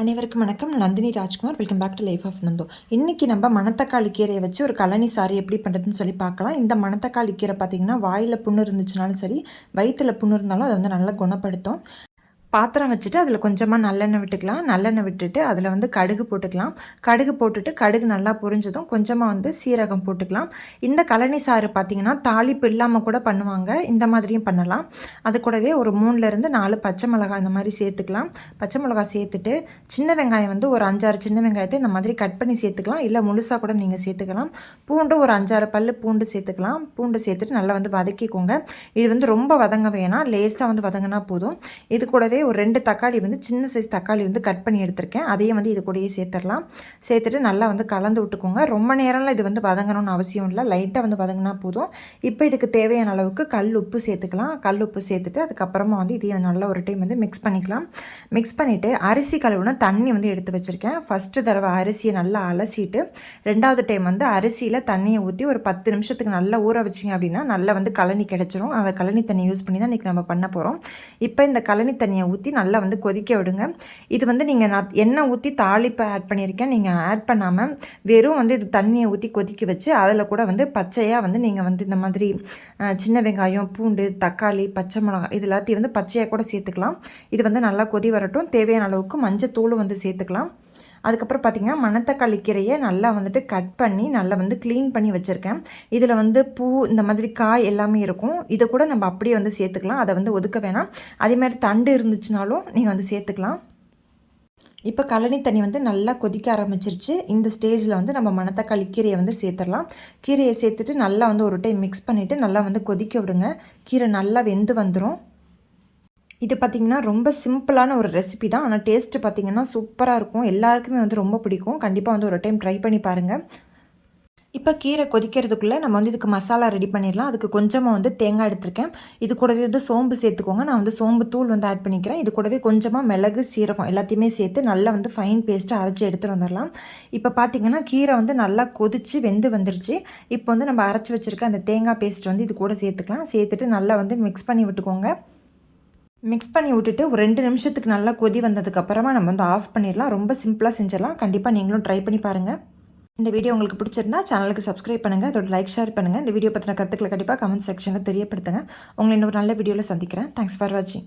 அனைவருக்கும் வணக்கம். Nandini Rajkumar. Welcome back to life of Nando இன்றைக்கி நம்ம மணத்தக்காளி கீரையை வச்சு ஒரு கழனி சாரி எப்படி பண்ணுறதுன்னு சொல்லி பார்க்கலாம். இந்த மணத்தக்காளி கீரை பார்த்திங்கன்னா வாயில் புண்ணு இருந்துச்சுனாலும் சரி வயிற்றில் புண்ணு இருந்தாலும் அதை வந்து நல்லா குணப்படுத்தும். பாத்திரம் வச்சுட்டு அதில் கொஞ்சமாக நல்லெண்ணெய் விட்டுக்கலாம். நல்லெண்ணெய் விட்டுட்டு அதில் வந்து கடுகு போட்டுக்கலாம். கடுகு போட்டுட்டு கடுகு நல்லா பொரிஞ்சதும் கொஞ்சமாக வந்து சீரகம் போட்டுக்கலாம். இந்த கழனி சாறு பார்த்திங்கன்னா தாளிப்பு இல்லாமல் கூட பண்ணுவாங்க. இந்த மாதிரியும் பண்ணலாம். அது கூடவே ஒரு மூணுலேருந்து நாலு பச்சை மிளகாய் இந்த மாதிரி சேர்த்துக்கலாம். பச்சை மிளகாய் சேர்த்துட்டு சின்ன வெங்காயம் வந்து ஒரு அஞ்சாறு சின்ன வெங்காயத்தை இந்த மாதிரி கட் பண்ணி சேர்த்துக்கலாம். இல்லை முழுசாக கூட நீங்கள் சேர்த்துக்கலாம். பூண்டு ஒரு அஞ்சாறு பல் பூண்டு சேர்த்துக்கலாம். பூண்டு சேர்த்துட்டு நல்லா வந்து வதக்கிக்கோங்க. இது வந்து ரொம்ப வதங்க வேணாம். லேசாக வந்து வதங்கினா போதும். இது கூடவே ஒரு ரெண்டு தக்காளி வந்து சின்ன சைஸ் தக்காளி வந்து கட் பண்ணி எடுத்திருக்கேன். அதையும் வந்து இது கூடயே சேர்த்துடலாம். சேர்த்துட்டு நல்லா வந்து கலந்து விட்டுக்கோங்க. ரொம்ப நேரம்லாம் இது வந்து வதங்கணும்னு அவசியம் இல்லை. லைட்டாக வந்து வதங்கினா போதும். இப்போ இதுக்கு தேவையான அளவுக்கு கல் உப்பு சேர்த்துக்கலாம். கல் உப்பு சேர்த்துட்டு அதுக்கப்புறமா வந்து இதையும் நல்லா ஒரு டைம் வந்து மிக்ஸ் பண்ணிக்கலாம். மிக்ஸ் பண்ணிவிட்டு அரிசி கழுவுனா தண்ணி வந்து எடுத்து வச்சுருக்கேன். ஃபஸ்ட்டு தடவை அரிசியை நல்லா அலசிட்டு ரெண்டாவது டைம் வந்து அரிசியில் தண்ணியை ஊற்றி ஒரு பத்து நிமிஷத்துக்கு நல்லா ஊற வச்சிங்க அப்படின்னா நல்லா வந்து கழனி கிடச்சிரும். அந்த கழனி தண்ணி யூஸ் பண்ணி தான் இன்றைக்கி நம்ம பண்ண போகிறோம் இப்போ இந்த கழனி தண்ணியை ஊற்றி நல்லா வந்து கொதிக்க விடுங்க. இது வந்து நீங்கள் நான் எண்ணெய் ஊற்றி தாளிப்பை ஆட் பண்ணியிருக்கேன். நீங்கள் ஆட் பண்ணாமல் வெறும் வந்து இது தண்ணியை ஊற்றி கொதிக்க வச்சு அதில் கூட வந்து பச்சையாக வந்து நீங்கள் வந்து இந்த மாதிரி சின்ன வெங்காயம் பூண்டு தக்காளி பச்சை மிளகாய் இது எல்லாத்தையும் வந்து பச்சையாக கூட சேர்த்துக்கலாம். இது வந்து நல்லா கொதி வரட்டும். தேவையான அளவுக்கு மஞ்சள் தூள் வந்து சேர்த்துக்கலாம். அதுக்கப்புறம் பார்த்திங்கன்னா மணத்தக்காளி கீரையை நல்லா வந்துட்டு கட் பண்ணி நல்லா வந்து க்ளீன் பண்ணி வச்சுருக்கேன். இதில் வந்து பூ இந்த மாதிரி காய் எல்லாமே இருக்கும். இதை கூட நம்ம அப்படியே வந்து சேர்த்துக்கலாம். அதை வந்து ஒதுக்க வேணாம். அதே மாதிரி தண்டு இருந்துச்சுனாலும் நீங்கள் வந்து சேர்த்துக்கலாம். இப்போ கழனி தண்ணி வந்து நல்லா கொதிக்க ஆரம்பிச்சிருச்சு. இந்த ஸ்டேஜில் வந்து நம்ம மணத்தக்காளி கீரையை வந்து சேர்த்துடலாம். கீரையை சேர்த்துட்டு நல்லா வந்து ஒரு டைம் மிக்ஸ் பண்ணிவிட்டு நல்லா வந்து கொதிக்க விடுங்க. கீரை நல்லா வெந்து வந்துடும் இது பார்த்திங்கன்னா ரொம்ப சிம்பிளான ஒரு ரெசிபி தான். ஆனால் டேஸ்ட்டு பார்த்திங்கன்னா சூப்பராக இருக்கும். எல்லாருக்குமே வந்து ரொம்ப பிடிக்கும். கண்டிப்பாக வந்து ஒரு டைம் ட்ரை பண்ணி பாருங்கள் இப்போ கீரை கொதிக்கிறதுக்குள்ளே நம்ம வந்து இதுக்கு மசாலா ரெடி பண்ணிடலாம். அதுக்கு கொஞ்சமாக வந்து தேங்காய் எடுத்திருக்கேன். இது கூடவே வந்து சோம்பு சேர்த்துக்கோங்க. நான் வந்து சோம்பு தூள் வந்து ஆட் பண்ணிக்கிறேன். இது கூடவே கொஞ்சமாக மிளகு சீரகம் எல்லாத்தையுமே சேர்த்து நல்லா வந்து ஃபைன் பேஸ்ட்டு அரைச்சி எடுத்துகிட்டு வந்துடலாம். இப்போ பார்த்திங்கன்னா கீரை வந்து நல்லா கொதித்து வெந்து வந்துருச்சு. இப்போ வந்து நம்ம அரைச்சி வச்சுருக்க அந்த தேங்காய் பேஸ்ட் வந்து இது கூட சேர்த்துக்கலாம். சேர்த்துட்டு நல்லா வந்து மிக்ஸ் பண்ணி விட்டுக்கோங்க. மிக்ஸ் பண்ணி விட்டுட்டு ஒரு ரெண்டு நிமிஷத்துக்கு நல்லா கொதி வந்ததுக்கப்புறமா நம்ம வந்து ஆஃப் பண்ணிடலாம். ரொம்ப சிம்பிளாக செஞ்சிடலாம். கண்டிப்பாக நீங்களும் ட்ரை பண்ணி பாருங்கள் இந்த வீடியோ உங்களுக்கு பிடிச்சிருந்தா சேனலுக்கு சப்ஸ்கிரைப் பண்ணுங்கள் அதோட லைக் ஷேர் பண்ணுங்கள் இந்த வீடியோ பற்றின கருத்துக்களை கண்டிப்பாக கமெண்ட் செக்ஷனில் தெரியப்படுத்துங்க. உங்களை இன்னொரு நல்ல வீடியோவில் சந்திக்கிறேன். தேங்க்ஸ் ஃபார் வாட்சிங்